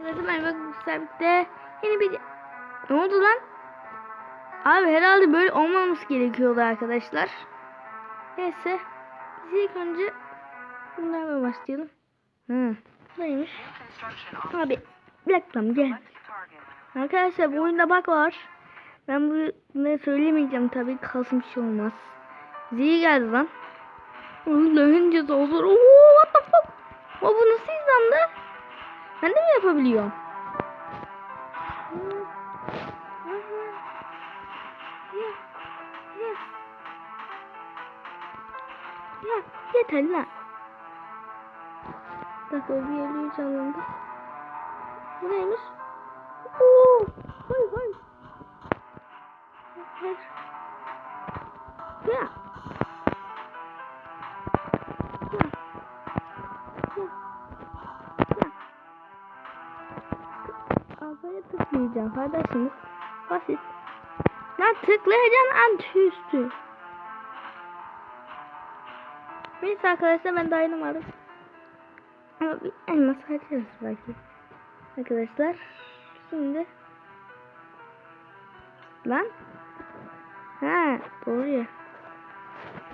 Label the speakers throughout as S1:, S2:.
S1: Arkadaşlar merhaba sabit'te yeni bir... Ne oldu lan? Abi herhalde böyle olmaması gerekiyordu arkadaşlar. Neyse. Biz ilk önce bunlarla başlayalım. Hı. Neymiş? Abi dakika gel. Arkadaşlar bu oyunda bak var. Ben bu ne söylemeyeceğim tabii kalsın bir şey olmaz. Zil geldi lan. Allah'ın cezası. Oo what the fuck? O bu nasıl izlandı? Ben de mi yapabiliyorum? Ya, yeter lan. Bak o bir yerliği canlandı. Bu neymiş? Oo, hay hay. Ya. Kafaya tıklayacağım kardeşim. Basit. Lan tıklayacaksın anti üstü. Neyse arkadaşlar ben dayanamadım. Ama bir elmas harcarız belki. Arkadaşlar şimdi Lan Ha doğru ya.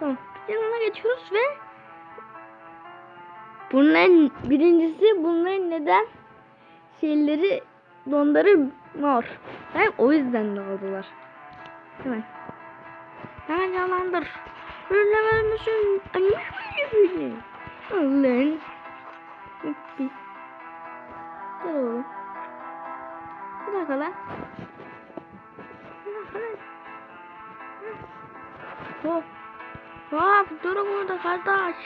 S1: Tamam. Yanına geçiyoruz ve Bunların birincisi bunların neden şeyleri donları mor. Hem o yüzden de oldular. Hemen. Hemen yalandır. Ürlemez misin? Allah'ın. Bir. Gel oğlum. Bir dakika lan. Hop. Hop durun burada kardeş.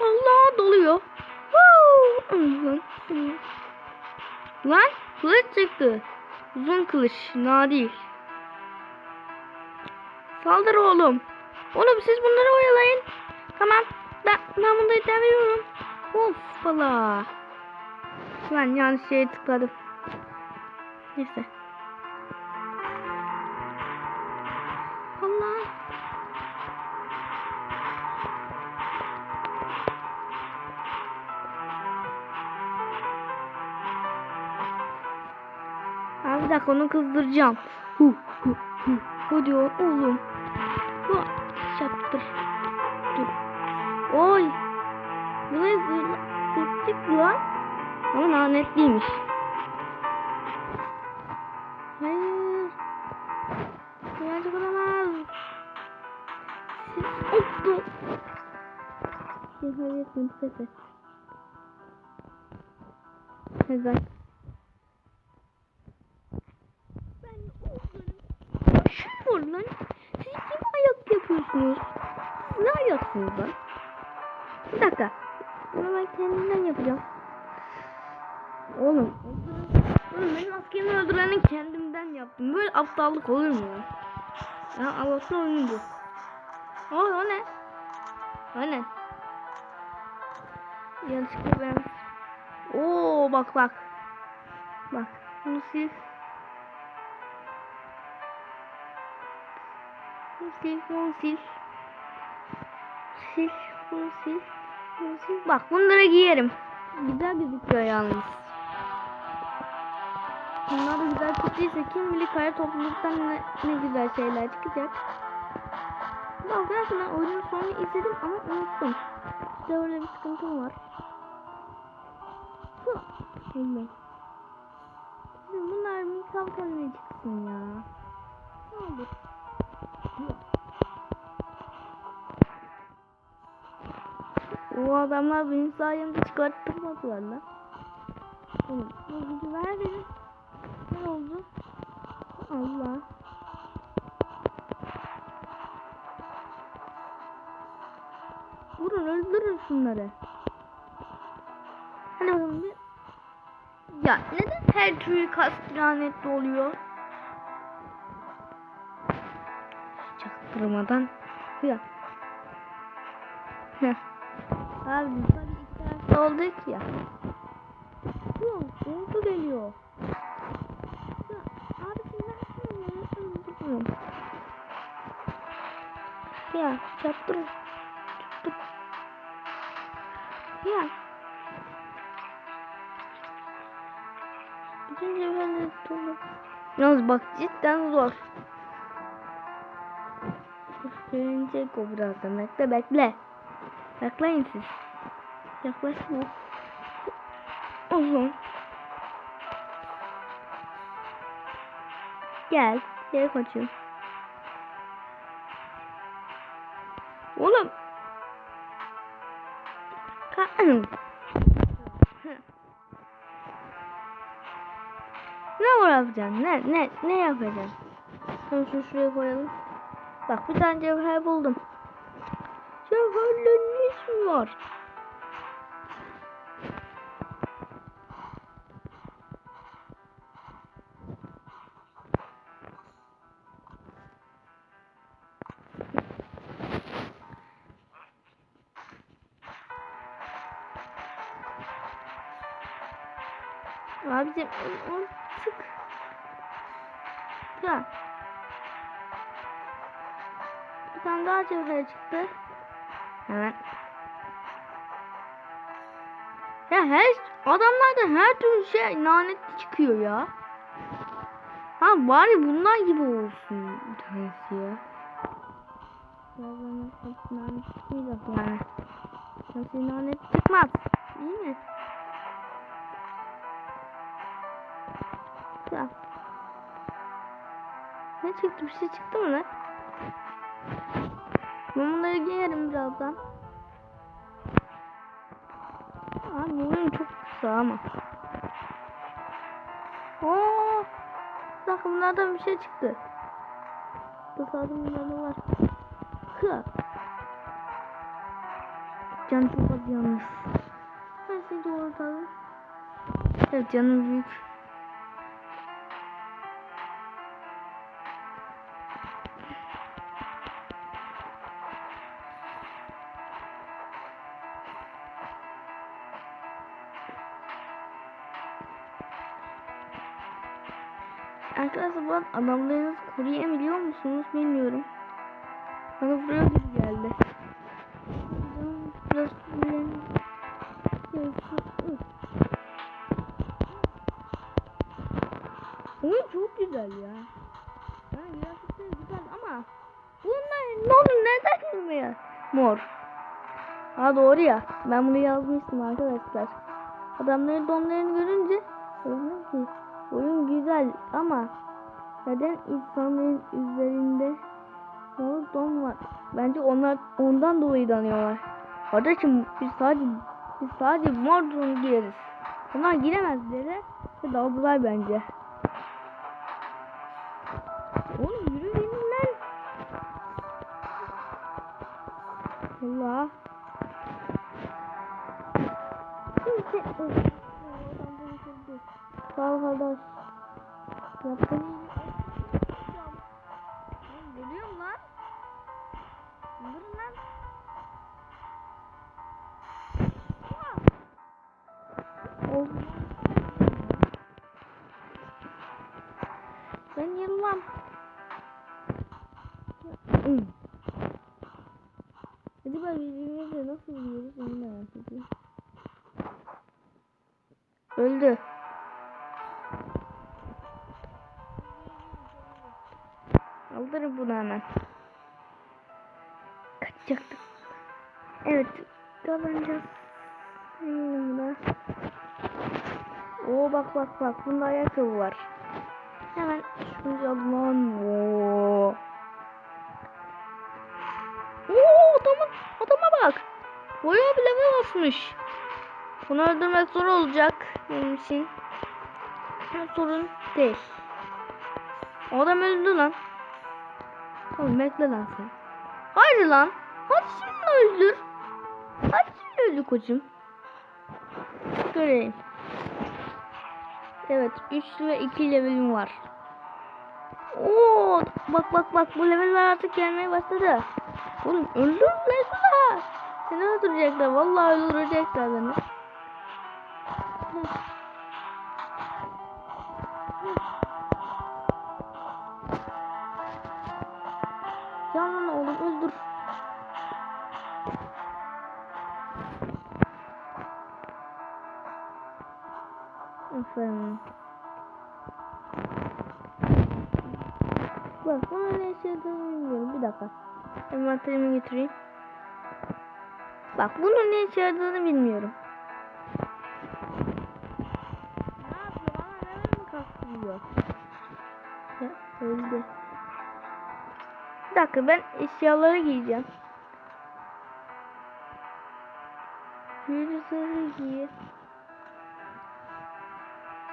S1: Allah doluyor. Woo! Lan kılıç çıktı. Uzun kılıç. Nadir. Saldır oğlum. Oğlum siz bunları oyalayın. Tamam. Ben, ben bunu iddialıyorum. Of valla. Lan yanlış şeye tıkladım. Neyse. Bir dakika onu kızdıracağım. Hu hu hu. Hadi o- oğlum. Hu. Çaptır. Dur. Oy. Buraya zırla. Zırtık lan. Ama lanetliymiş. Hayır. Güvenlik olamaz. Siz oldu. Nihayet münfes et. Evet. Var lan. Siz kim ayak yapıyorsunuz? Siz ne ayaksınız lan? Bir dakika. Bunu ben kendimden yapacağım. Oğlum. Oğlum benim askerimi öldüreni kendimden yaptım. Böyle aptallık olur mu ya? Ya Allah'ın oyunu bu. O, o ne? O ne? Yanlışlıkla ben... Oo bak bak. Bak. Bunu sil. Bunu sil. Sil. Sil. Sil. Sil. Bak bunları giyerim. Güzel gözüküyor yalnız. Bunlar da güzel çıktıysa kim bilir kara topluluktan ne, ne güzel şeyler çıkacak. Bak ben oyunun sonunu izledim ama unuttum. İşte öyle bir sıkıntım var. Hı. Şimdi bunlar bir kalkanına çıksın ya. Ne olur. O adamlar benim sayemde çıkarttırmadılar lan. Oğlum bu. Ne oldu? Allah. Vurun öldürün şunları. Hadi bakalım bir. Ya neden her türlü kast lanetli oluyor? Çaktırmadan. Ya. Heh. Abi tabii ihtiyaçlı olduk ya. Yok, ordu geliyor. Abi versene ya, öldürürüm. Ya, çaktırın. Çaktır. Ya. Bütün cevherleri dolu. Yalnız bak cidden zor. Gelecek o birazdan. Bekle bekle. Bekleyin siz. Yaklaşma. Oğlum. Gel. Gel koçum. Oğlum. Ka ne yapacaksın? Ne ne ne yapacaksın? Tamam şunu şuraya koyalım. Bak bir tane cevher buldum. Cevherlerin işi var? Abicim sık. Ya. Bir tane daha cevher çıktı. Hemen. Ya her adamlarda her türlü şey lanetli çıkıyor ya. Ha bari bunlar gibi olsun bir tanesi ya. Birazdan lanet lanet çıkmaz. Değil mi? Ya. Ne çıktı? Bir şey çıktı mı lan? Ben bunları giyerim birazdan. Abi bu oyun çok kısa ama. Oo! Dakika bunlardan bir şey çıktı. Bakalım bunlarda var. Hı. Can çok az yalnız. Her şeyi doğrultalım. Evet canım büyük. Arkadaşlar bu arada adamlarınızı koruyabiliyor musunuz bilmiyorum. Bana vuruyor gibi geldi. Biraz. Oyun çok güzel ya. Yani grafikleri güzel ama bunlar ne olur neden girmiyor? Mor. Ha doğru ya. Ben bunu yazmıştım arkadaşlar. Adamların donlarını görünce oyun güzel ama neden insanların üzerinde mor don var? Bence onlar ondan dolayı danıyorlar. Kardeşim biz sadece biz sadece mor don giyeriz. Onlar giremez dedi ve daldılar bence. Oğlum yürü benim lan. Allah. Kimse... Ol kardeş. Yaptın. Oğlum geliyorum lan. Durun lan. Of. Ben yılmam. Hmm. Acaba birbirimize nasıl vuruyoruz onu merak ediyorum. Öldü. Aldırın bunu hemen. Kaçacaktık. Evet. Kazanacağız. Yanımda. Oo bak bak bak. Bunda ayakkabı var. Hemen şunu lan. Oo. Oo adamın adama bak. Boya bile basmış. Bunu öldürmek zor olacak benim için. Sorun değil. O adam öldü lan. Oğlum bekle lan sen. Hayır lan. Hadi şimdi öldür. Hadi şimdi öldür koçum. Göreyim. Evet 3 ve 2 levelim var. Oo bak bak bak bu leveller artık gelmeye başladı. Oğlum öldür lan Seni öldürecekler. Vallahi öldürecekler beni. Bak bunun ne işe yaradığını bilmiyorum. Bir dakika. Envanterimi getireyim. Bak bunun ne işe yaradığını bilmiyorum. Ne yapıyor? Bana neden mi kastırıyor? Ya öldü. Bir dakika ben eşyaları giyeceğim. Yürüsünü giy.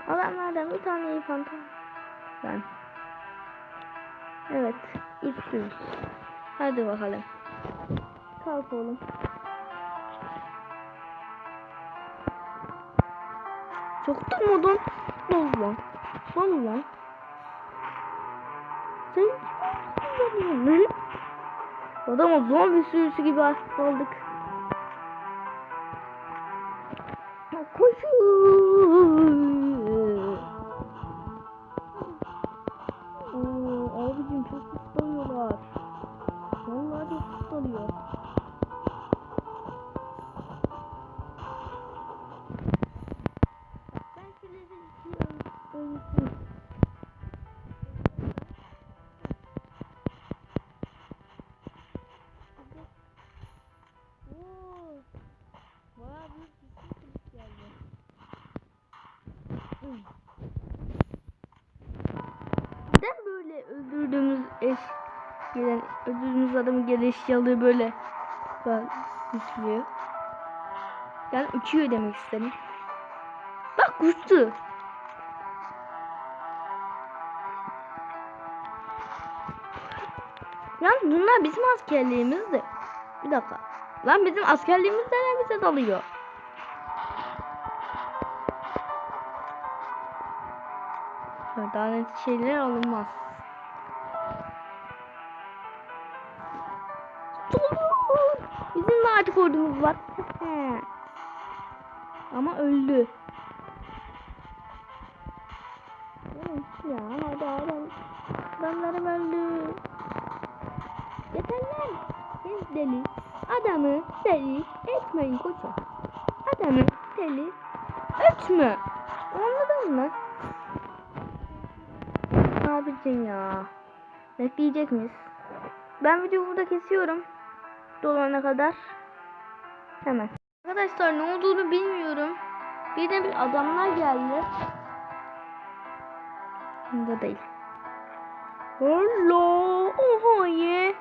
S1: Adamlardan bir tane iyi pantolon. Ben. Evet. Üçlüyüz. Hadi bakalım. Kalk oğlum. Çok da modun bol lan. Bol lan. Sen lan? Adama zombi sürüsü gibi aldık. Koşun. Eşyalığı böyle üflüyor. Yani uçuyor demek istedim. Bak uçtu. Yalnız bunlar bizim askerliğimiz de. Bir dakika. Lan bizim askerliğimiz de bize dalıyor. Daha net şeyler alınmaz. Artık ordumuz var. Ama öldü. Ya hadi adam. Adamlarım öldü. Yeter. Siz deli. Adamı deli etmeyin koçum. Adamı deli etme. Anladın mı? Abicim ya. Bekleyecek miyiz? Ben videoyu burada kesiyorum. Dolana kadar. Hemen. Arkadaşlar ne olduğunu bilmiyorum. Birden bir adamlar geldi. Bunda değil. Hello. Oha ye.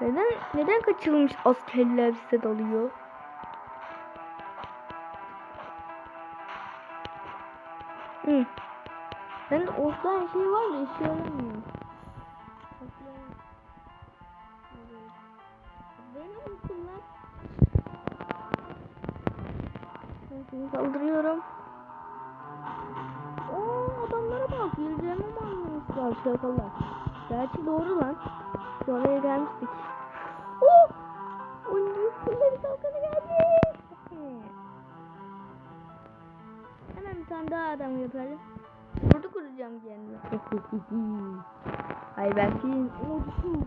S1: Neden neden kaçırılmış askerler bize dalıyor? Ben ortadan şey var da işe yaramıyor. Beni lan. Ben seni kaldırıyorum. Oo adamlara bak. Yürüyeceğimi mi anlamışlar şakalar. Gerçi doğru lan. Biz oraya gelmiştik. Oo! O büyük kulları kalkanı geldi. Hemen bir tane daha adam yapalım. Burada kuracağım kendimi. Ay belki ordusu.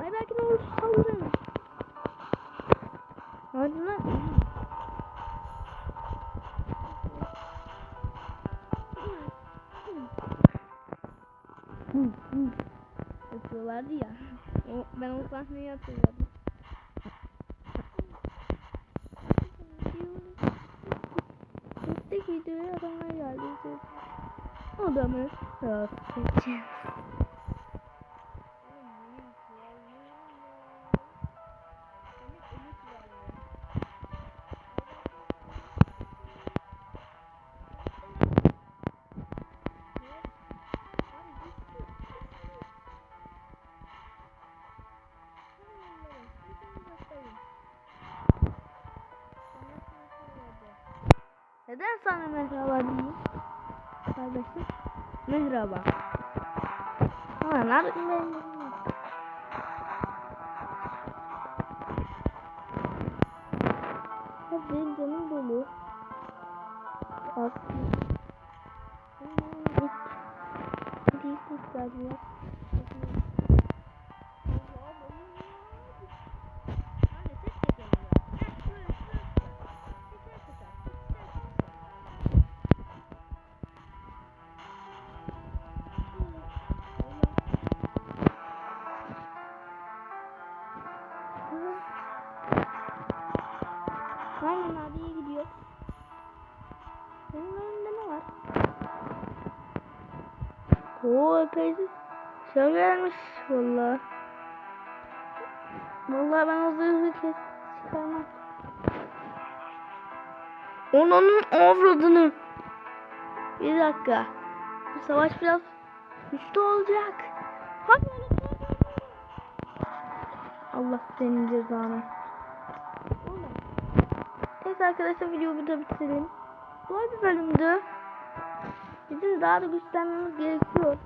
S1: Ay belki de ordusu saldırır. Hadi lan. Yapıyorlardı ya. O, ben o sahneyi hatırladım. Üstteki videoya adamlar geldi. Adamı rahatsız edeceğim. Neden sana merhaba diyeyim? Kardeşim. Merhaba. Ha, nerede ben? Benim canım dolu. Bak. Hmm, Hadi ilk ihtiyacım Aynen Oo epey şey gelmiş valla. Vallahi ben hızlı hızlı kes çıkarmam. Onun avradını. Bir dakika. Bu savaş biraz güçlü olacak. Hadi Allah senin cezanı. Evet arkadaşlar videoyu burada bitirelim. Zor bir bölümdü. Bizim daha da güçlenmemiz gerekiyor.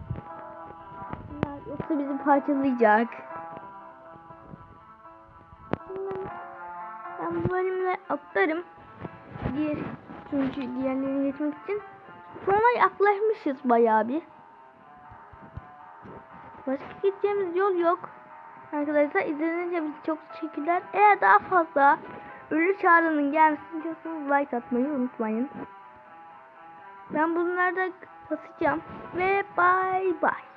S1: Yoksa bizi parçalayacak. Ben bu bölümle atlarım. Diğer, çünkü diğerlerini geçmek için. Sonra yaklaşmışız bayağı bir. Başka gideceğimiz yol yok. Arkadaşlar izlediğiniz için çok teşekkürler. Eğer daha fazla Ölü Çağrı'nın gelmesini istiyorsanız like atmayı unutmayın. Ben bunlarda kasacağım. Ve bay bay.